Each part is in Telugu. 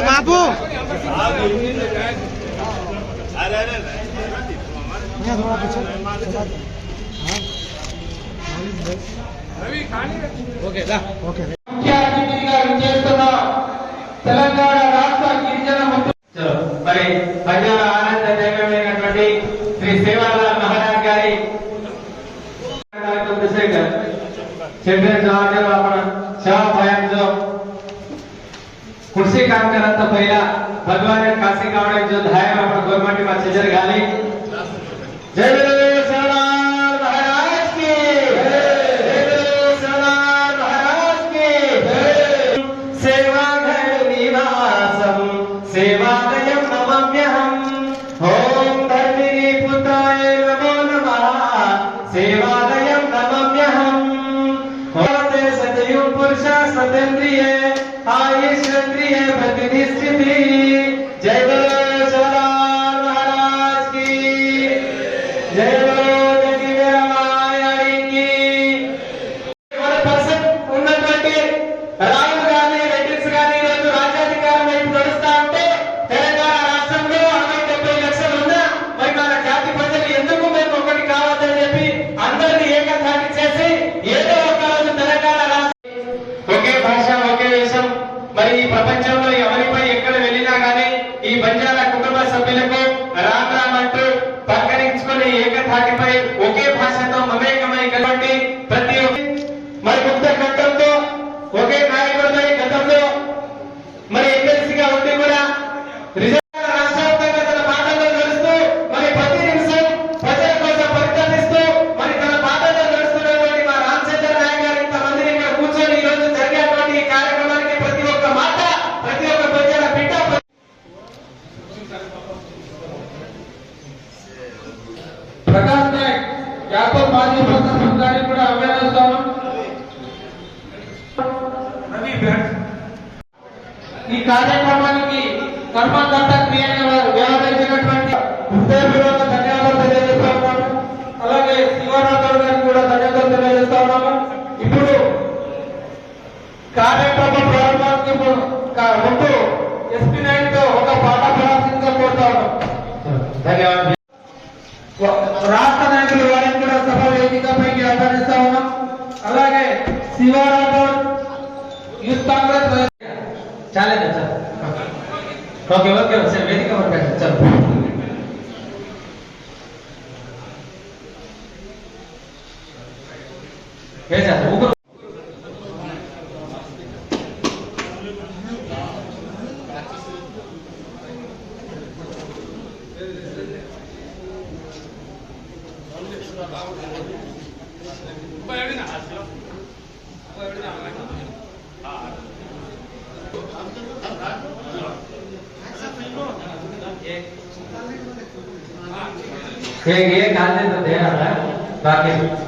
బాబు అరే అరే थोड़ा ఓకే ఓకే తెలంగాణ రాష్ట్ర గిరిజన మరి ప్రజా सिगरेट जागे चार चहा जो कुर्सी काम करा तो पहला भगवान काशी गावडे जो धाय आपण गवर्नमेंट में जर गाली जय बिरले सरदार महाराज जय सरदार महाराज सेवा घर निवासम కార్యక్రమ ప్రారంభానికి ముందు ఎస్పీ నాయుడుతో ఒక పాట రాష్ట్ర నాయకులు వారిని కూడా సభ వేదికపైకి ఆహ్వానిస్తా ఉన్నాం. అలాగే Shiva Rathod youth Congress sir okay okay వేదిక వేసారు ये ये खाते तो देना था। बाकी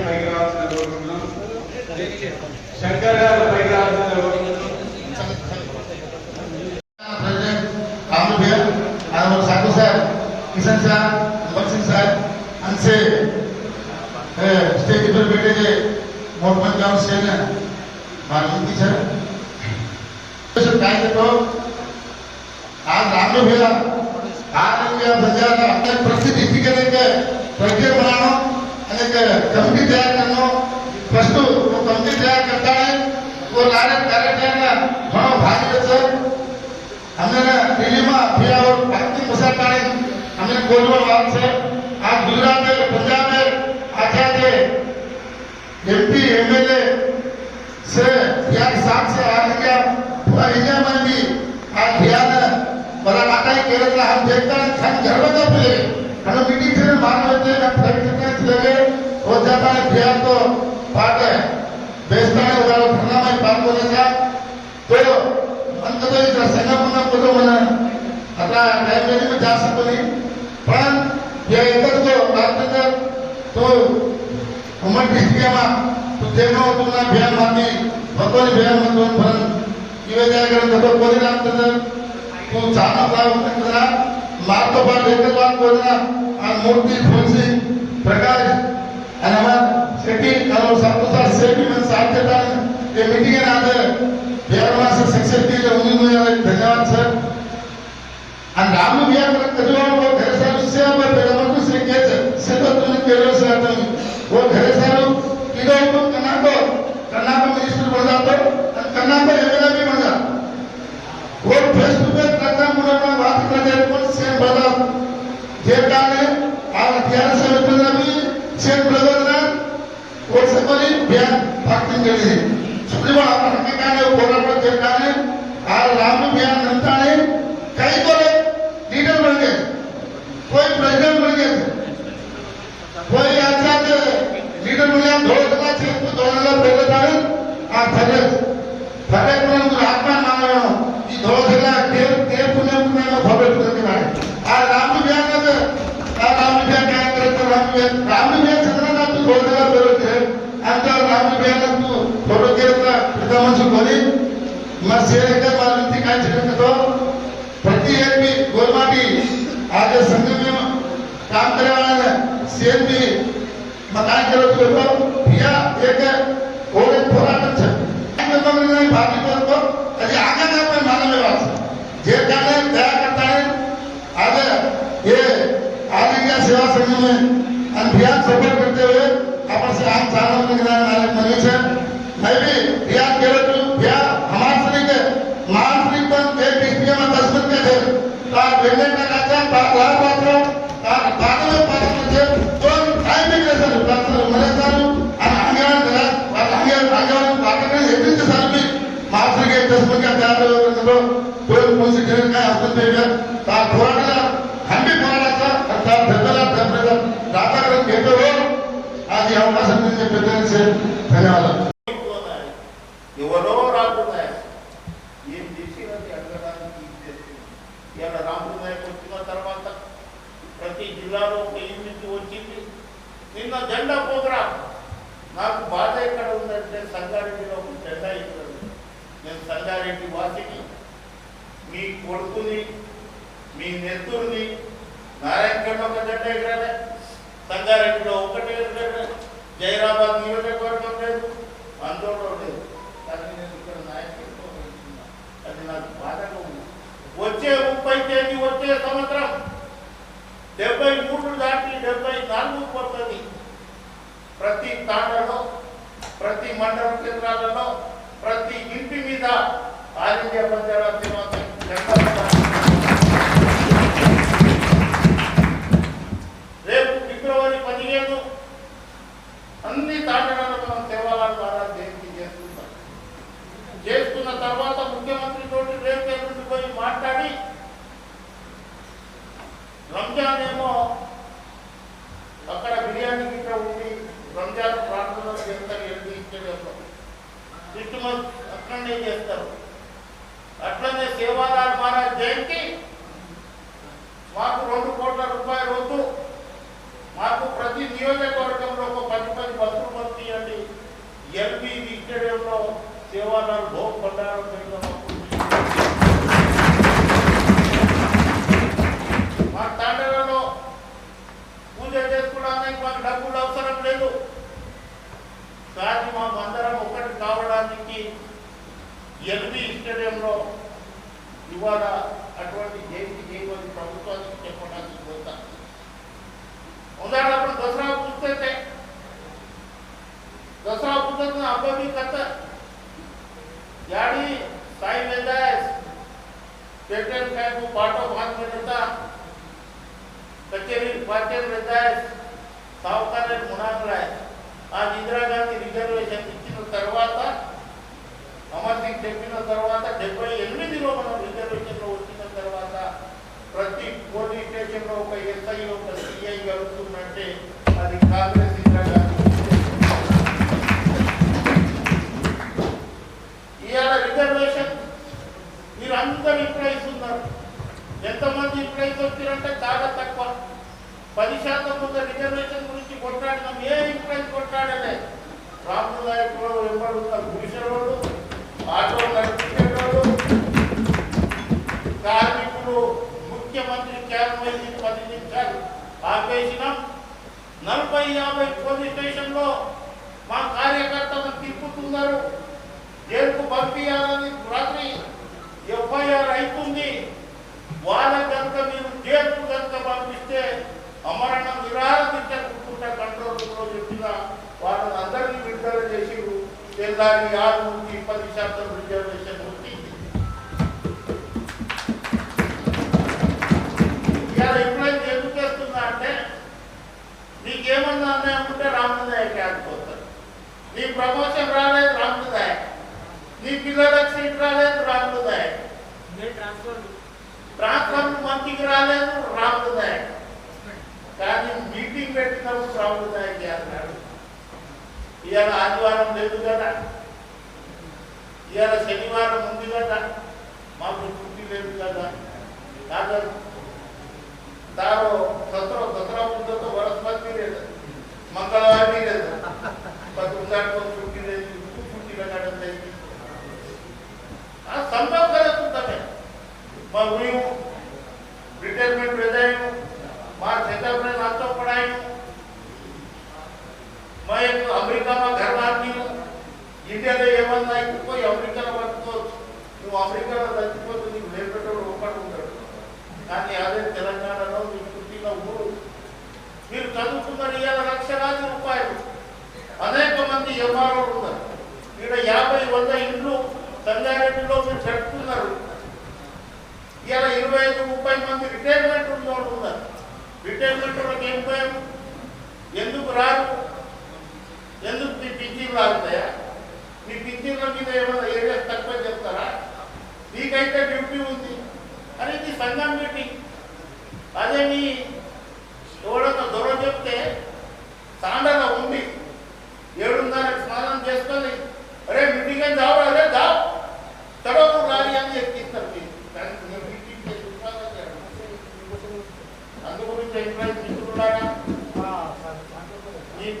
శంకర్ గారు పైకి రావడం సాధు సార్ కిషన్ సార్ भगत साहब हमसे स्टेज पर बैठे थे मोहम्मद गांव से मालूम थी सर तो तो आज राम में भेजा आज प्रस्तुति प्रज्ञा बनाना कमिटी तैयार करना फ़र्स्ट मुख्यमंत्री तैयार करता है, वो लारे कार्यक्रम घणो भाग लेते हमने दिल्ली में फिर और भक्ति मुसलमान हमने गोलवाल वाल से, आज गुजरात में, पंजाब में आख्या के एमपी एमएलए से यार साथ से आ गया पूरा इंडिया में भी आज ना बड़ा नाटा ही केरल का हम देखते हैं खाली घर में कब हमें मीटिंग से मार लेते हैं फ़्लाइट कितने चले गए हो जाता है ध्यान तो नैवेद्य में जा सकते हैं પણ જે એક જ જો પ્રાર્થના કર તો ઉમર ડિસ્ટ્રિક્ટમાં તો જેનો તુના ભ્યાન માંથી ભગવાન ભ્યાન મતવન ભરન ઇવે જાય કરે તો કોઈ રામ તને તો ચાનો લાવ તકરા માર તો પર દેખવા કોના આ મૂર્તિ ખોલસી પ્રકાશ અને અમાર સેટી કરો સપ્તસર સેટી મન સાચતા એ મીટિંગ ના દે ભ્યાન માસ સક્સેસ થી Ramu biar berkeluar ಸೇರಿದ ವಾಲ್ಮೀಕಿ ಕಾಂಚಿನಂತದ್ದು ಪ್ರತಿ ಎಂಪಿ ಗೋಲ್ಮಾಟಿ ಆಗ ಸಂಗಮ ಕಾಂತರವಾದ ಸೇರ್ಪಿ मकान के लोग को या एक और एक थोड़ा अच्छा अंग तो नहीं भागी पर को अरे आगे ना पर माने में बात जे करने दया करता है आज ये आज क्या सेवा संघ में अभियान सफल करते हुए अपन से आम चारों के नाम मालिक मनीष है मैं भी या వెంకట లక్ష్యం లాభపాత్రం తాను పాటలు పాటలు చేస్తూ టైం చేశారు ప్రజలు మరేశారు అని అంగీకారం కదా వాళ్ళ అంగీకారం అంగీకారం పక్కనే ఎదిరించి సరిపి మాస్టర్కి చేసుకుని తయారు పోయి మూసి హస్తం తాను పోరాటంగా అది అవకాశం ధన్యవాదాలు. సంగారెడ్డి వాసిని మీ కొడుకుని మీ నెత్తుడిని నారాయణ ఒక జెండా ఎగరాలే సంగారెడ్డిలో ఒకటే ఎగరాలే జైరాబాద్ నియోజకవర్గం లేదు. అందులో లేదు. కానీ నేను ఇక్కడ నాయకత్వం అది నాకు బాధగా ఉంది. వచ్చే ముప్పై తేదీ వచ్చే సంవత్సరం డెబ్బై మూడు దాటి డెబ్బై నాలుగు పడుతుంది ప్రతి తాండలో ప్రతి మండల కేంద్రాలలో ప్రతి ఇంటి మీద ఆల్ ఇండియా జెండా ఉండాలి. రేపు ఫిబ్రవరి పదిహేను అన్ని తాండలలో మనం సేవాల ద్వారా జయంతి స్టేడియంలో క్రిస్మస్ అక్కడనే చేస్తారు అట్లనే సేవాలాల్ మహారాజ్ జయంతి మాకు రెండు కోట్ల రూపాయలు వద్దు మాకు ప్రతి నియోజకవర్గంలో ఒక పది పది బస్సులు పంపించండి ఎల్బీ స్టేడియంలో ధన్యవాదాలు భోగ పడ్డారు మా తాండలలో పూజ చేసుకోవడానికి మాకు డబ్బులు అవసరం లేదు. కానీ మాకు అందరం ఒకటి కావడానికి ఎల్బీ స్టేడియంలో ఇవాళ అటువంటి జయంతి చేయమని ప్రభుత్వానికి చెప్పడానికి పోతాను ఉదాహరణకు దసరా పుస్తకతే దసరా పుస్తకం అబ్బాయి కథ भी करता यानी साई लेता है पेटेंट का वो पाटो भाग में रहता कचेरी पाचन रहता है సావుకారు మునాగరా ఆ ఇందిరాగాంధీ రిజర్వేషన్ ఇచ్చిన తర్వాత అమర్ సింగ్ చెప్పిన తర్వాత డెబ్బై ఎనిమిదిలో మనం రిజర్వేషన్లో వచ్చిన తర్వాత ప్రతి పోలీస్ స్టేషన్లో ఒక ఎస్ఐ ఒక సిఐ కలుగుతుందంటే అది కాంగ్రెస్ ఎంతమంది ఎంప్లాయీస్ వచ్చారంటే చాలా తక్కువ. పది శాతం ముందు రిజర్వేషన్ గురించి కొట్లాడినాం. ఏ ఎంప్లాయీస్ కొట్లాడలే? రాములు నాయకుడు వెంబడున్నారు గుడిసెలోడు ఆటో నడిపించేటోడు కార్మికులు ముఖ్యమంత్రి క్యాబ్ పది నిమిషాలు ఆపేసినాం. నలభై యాభై పోలీస్ స్టేషన్లో మా కార్యకర్తలు తిప్పుతున్నారు. జైలుకు పంపించాలని రాత్రి ఎఫ్ఐఆర్ అవుతుంది వాళ్ళ కనుక మీరు జైలుకు కనుక పంపిస్తే అమరణ నిరాహార దీక్ష కూర్చుంటా కంట్రోల్ రూమ్లో చెప్పిన వాళ్ళని అందరినీ విడుదల చేసి తెల్లారి ఆరు నుంచి పది శాతం రిజర్వేషన్ వచ్చింది ఇవాళ ఎంప్లాయీస్ ఎందుకు చేస్తున్నా అంటే నీకేమన్నా అన్యాయం ఉంటే రామదాయకి ఆడిపోతారు నీ ప్రమోషన్ రాలేదు రామదాయక్ నీ పిల్లలకు సీట్ రాలేదు రామదాయక్ ట్రాన్స్ఫర్ మంత్రికి రాలేదు రామదాయక్ కానీ మీటింగ్ పెట్టినప్పుడు ప్రభుత్వానికి అన్నాడు. ఇవాళ ఆదివారం లేదు కదా. ఇవాళ శనివారం ఉంది కదా. మాకు డ్యూటీ లేదు కదా. డాక్టర్ దారో సత్ర సత్ర ఉందో వరస్పతి లేదు. మంగళవారం లేదు. పది ఉందాకో లేదు. ఇప్పుడు డ్యూటీ కట్టడం సంభవ కలుగుతామే మా మేము రిటైర్మెంట్ వెళ్ళాము માં છેતરભાઈ વાંચો પડાયું. મેં એક અમેરિકામાં ઘર બાંધ્યું ઇન્ડિયાને એવન લાઈક કોઈ અમેરિકાનો વર્તો నువ్వు అమెరికాలో చచ్చిపోతుంది నీకు లేపేటప్పుడు ఒప్పడుకుంటాడు కానీ అదే తెలంగాణలో మీ పుట్టిన ఊరు మీరు చదువుకున్నారు ఇవాళ లక్షలాది రూపాయలు అనేక మంది ఎంఆర్ఓలు ఉన్నారు ఇక్కడ యాభై వంద ఇండ్లు సంగారెడ్డిలో మీరు చెప్పుకున్నారు ఇలా ఇరవై ఐదు ముప్పై మంది రిటైర్మెంట్ ఉన్నోళ్ళు ఉన్నారు రిటైర్మెంట్ వాళ్ళకి ఏం భయం ఎందుకు రాదు ఎందుకు మీ పింఛన్లు ఆగుతాయా మీ పింఛన్ల మీద ఏమైనా ఏరియాస్ తక్కువ చెప్తారా? మీకైతే డ్యూటీ ఉంది. అని సంఘం మీటింగ్. అదే మీ ఎవడన్నా దొర చెప్తే తాండలో ఉంది ఏడున్నర స్నానం చేసుకొని అరే మీటింగ్ అని జావు అరే జావు చడవు రాలి అని చెప్పి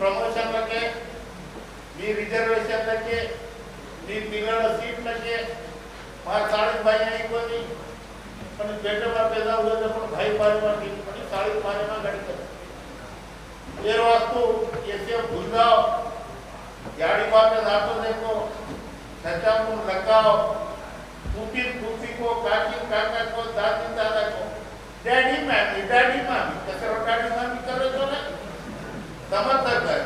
మీ ప్రమోషన్లకే మీ రిజర్వేషన్లకే మీ పిల్లల సీట్లకే మా साड़ी भाई नहीं कोनी पण बेटे बार पैदा हुए तो पण भाई बार बार नहीं पण साड़ी मारे में गड़ी कर ये वास्तु ऐसे भूल जाओ गाड़ी बार में नाटो देखो सच्चा को लगाओ टूटी टूटी को काकी काका को दादी दादा को डैडी मैमी डैडी मामी कसरो डैडी मामी करे तो ना समर्थक है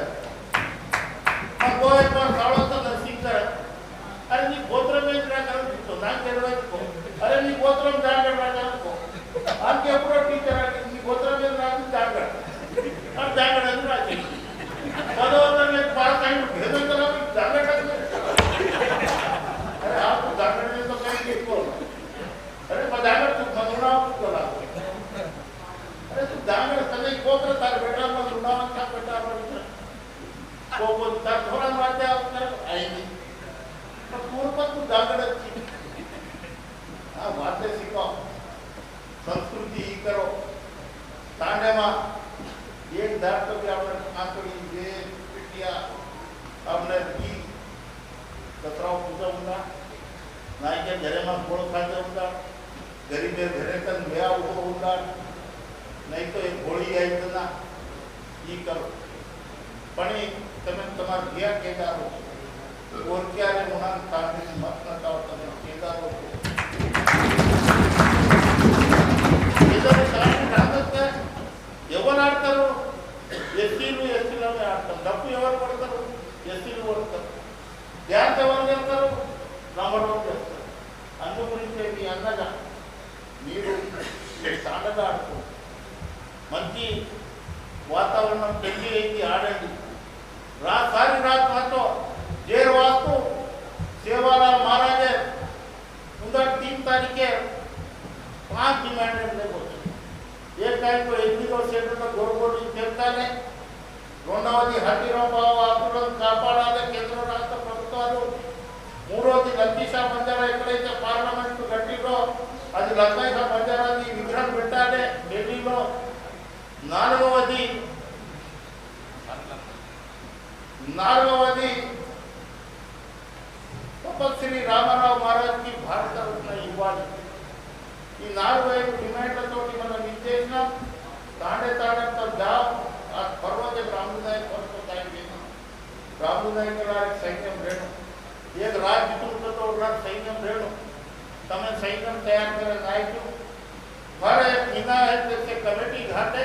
हम वो एक बार साड़ो तो नरसिंह कर अरे नी amnabii કચરાઓ પૂજવતા નાયકે ઘરેમાં ગોળ ખાજવતા ગરીબે ઘરે તન મેળા ઉભો ઉતા નહીં તો એ ગોળી આવી ના એ કરો પણ એ તમે તમારા ગયા કેદારો ઓળખ્યારે મહાન કાંગ્રેસ મત નતા તમે કેદારો ఎవరు ఆడతారు ఎస్సీలు ఎస్టీలను ఆడతారు డబ్బు ఎవరు పడతారు ఎస్సీలు కొడతారు డ్యాన్స్ ఎవరు చేస్తారు నమ్మడం చేస్తారు అందు గురించి మీ అన్నగా మీరు అండగా ఆడుకో మంచి వాతావరణం పెళ్ళి అయింది ఆడండి. రా సారి రాజు మాతో జేరు వాస్తు సేవాలాల్ మహారాజే. उधर तीन तारीख के पांच डिमांडेड लेबोरेटरी एक टाइम को एग्रीकल्चर सेंटर में రెండవది హరిరాబాబు ఆకులను కాపాడాలి కేంద్ర రాష్ట్ర ప్రభుత్వాలు. మూడవది లతీషా బంజారా ఎక్కడైతే పార్లమెంట్ గట్టిలో అది లతీషా బంజారాన్ని విగ్రహం పెట్టాలి ఢిల్లీలో. నాలుగవది నాలుగవది తపస్వి రామారావు మహారాజ్కి భారత రత్న ఇవ్వాలి ఈ నాలుగు ఐదు డిమాండ్లతోటి మనం ఇచ్చేసినాం తాండే తాడంత జాబ్. ಆ ಪರ್ವತೆ ರಾಮನಾಯಕ್ ಹೊರತಾಯ ಏನು ರಾಮನಾಯಕರ ಸೈನ್ಯಂ ರೇಣು ಏಕ ರಾಜ್ ತುಂಬಿದ ರಾಜ್ ಸೈನ್ಯಂ ರೇಣು તમે સૈન્યમ તૈયાર કરે નાખ્યું ભરે વિના હે તે કમિટી ઘાટે